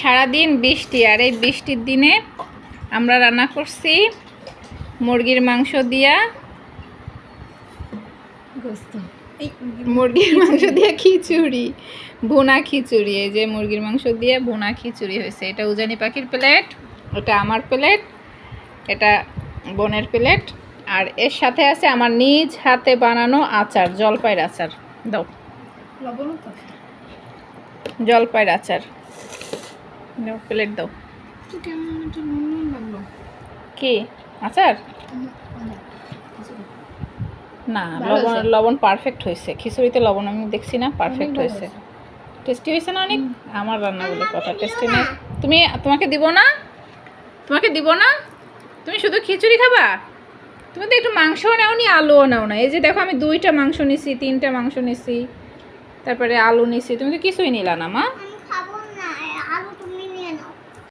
সারাদিন বৃষ্টি আর এই বৃষ্টির দিনে আমরা রান্না করছি মুরগির মাংস দিয়া। মুরগির মাংস দিয়ে খিচুড়ি ভুনা খিচুড়ি এই যে মুরগির মাংস দিয়ে ভুনা খিচুড়ি হয়েছে। এটা উজানি পাখির প্লেট ওটা আমার প্লেট এটা বোনের প্লেট আর এর সাথে আছে আমার নিজ হাতে বানানো আচার জলপাইয়ের আচার। দাও। জলপাইয়ের আচার। প্লেট দাও। কি? আচার? না লবণ লবণ পারফেক্ট হয়েছে। খিচুড়িতে লবণ আমি দেখছি না পারফেক্ট হয়েছে। হয়েছে। টেস্টি হয়েছে না অনেক? আমার রান্না বলে কথা টেস্টি না তুমি তোমাকে দিব না? তোমাকে দিব না? তুমি শুধু খিচুড়ি খাবা? তুমি তো একটু মাংসও নাও নি আলুও নাও না। এই যে দেখো আমি দুইটা মাংস নিছি তিনটা মাংস নিছি তারপরে আলু নিছি। তুমি তো কিছুই নিলা না মা।